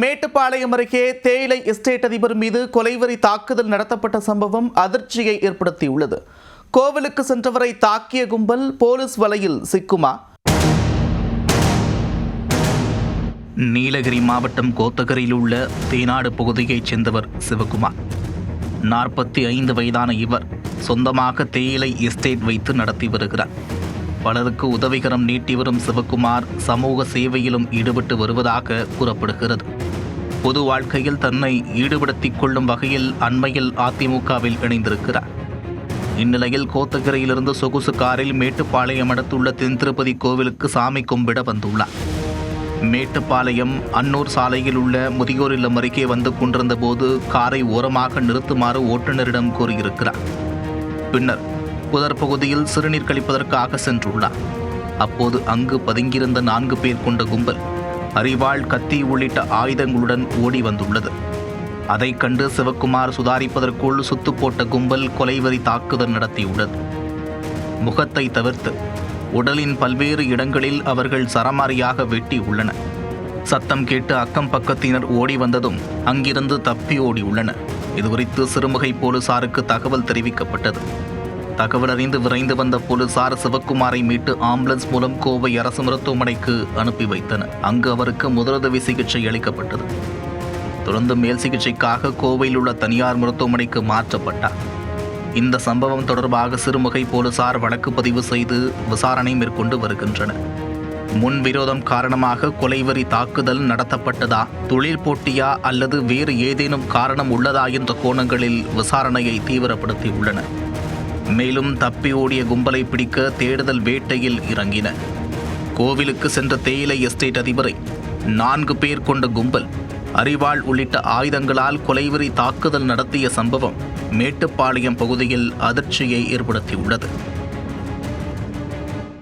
மேட்டுப்பாளையம் அருகே தேயிலை எஸ்டேட் அதிபர் மீது கொலைவரி தாக்குதல் நடத்தப்பட்ட சம்பவம் அதிர்ச்சியை ஏற்படுத்தியுள்ளது. கோவிலுக்கு சென்றவரை தாக்கிய கும்பல் போலீஸ் வலையில் சிக்குமா? நீலகிரி மாவட்டம் கோத்தகரில் உள்ள தேனாடு பகுதியைச் சேர்ந்தவர் சிவகுமார். நாற்பத்தி ஐந்து வயதான இவர் சொந்தமாக தேயிலை எஸ்டேட் வைத்து நடத்தி வருகிறார். பலருக்கு உதவிகரம் நீட்டி வரும் சிவகுமார் சமூக சேவையிலும் ஈடுபட்டு வருவதாக கூறப்படுகிறது. பொது வாழ்க்கையில் தன்னை ஈடுபடுத்திக் கொள்ளும் வகையில் அண்மையில் அதிமுகவில் இணைந்திருக்கிறார். இந்நிலையில் கோத்தகிரையிலிருந்து சொகுசு காரில் மேட்டுப்பாளையம் அடுத்துள்ள தென் திருப்பதி கோவிலுக்கு சாமி கும்பிட வந்துள்ளார். மேட்டுப்பாளையம் அன்னூர் சாலையில் உள்ள முதியோர் இல்லம் அருகே வந்து கொண்டிருந்த போது காரை ஓரமாக நிறுத்துமாறு ஓட்டுநரிடம் கூறியிருக்கிறார் பின்னர் புதர் பகுதியில் சிறுநீர் கழிப்பதற்காக சென்றுள்ளார். அப்போது அங்கு பதுங்கியிருந்த நான்கு பேர் கொண்ட கும்பல் அரிவாள் கத்தி உள்ளிட்ட ஆயுதங்களுடன் ஓடி வந்துள்ளது. அதைக் கண்டு சிவக்குமார் சுதாரிப்பதற்குள் சுத்து போட்ட கும்பல் கொலைவரி தாக்குதல் நடத்தியுள்ளது. முகத்தை தவிர்த்து உடலின் பல்வேறு இடங்களில் அவர்கள் சரமாரியாக வெட்டி உள்ளனர். சத்தம் கேட்டு அக்கம் பக்கத்தினர் ஓடி வந்ததும் அங்கிருந்து தப்பி ஓடி உள்ளனர் இதுகுறித்து சிறுமுகை போலீசாருக்கு தகவல் தெரிவிக்கப்பட்டது. தகவல் அறிந்து விரைந்து வந்த போலீசார் சிவக்குமாரை மீட்டு ஆம்புலன்ஸ் மூலம் கோவை அரசு மருத்துவமனைக்கு அனுப்பி வைத்தனர். அங்கு அவருக்கு முதலுதவி சிகிச்சை அளிக்கப்பட்டது. தொடர்ந்து மேல் சிகிச்சைக்காக கோவையில் உள்ள தனியார் மருத்துவமனைக்கு மாற்றப்பட்டார். இந்த சம்பவம் தொடர்பாக சிறுமுகை போலீசார் வழக்கு பதிவு செய்து விசாரணை மேற்கொண்டு வருகின்றனர். முன் விரோதம் காரணமாக கொலைவரி தாக்குதல் நடத்தப்பட்டதா தொழில் போட்டியா அல்லது வேறு ஏதேனும் காரணம் உள்ளதா என்ற கோணங்களில் விசாரணையை தீவிரப்படுத்தியுள்ளனர். மேலும் தப்பி ஓடிய கும்பலை பிடிக்க தேடுதல் வேட்டையில் இறங்கின. கோவிலுக்கு சென்ற தேயிலை எஸ்டேட் அதிபரை நான்கு பேர் கொண்ட கும்பல் அரிவாள் உள்ளிட்ட ஆயுதங்களால் கொலைவெறி தாக்குதல் நடத்திய சம்பவம் மேட்டுப்பாளையம் பகுதியில் அதிர்ச்சியை ஏற்படுத்தியுள்ளது.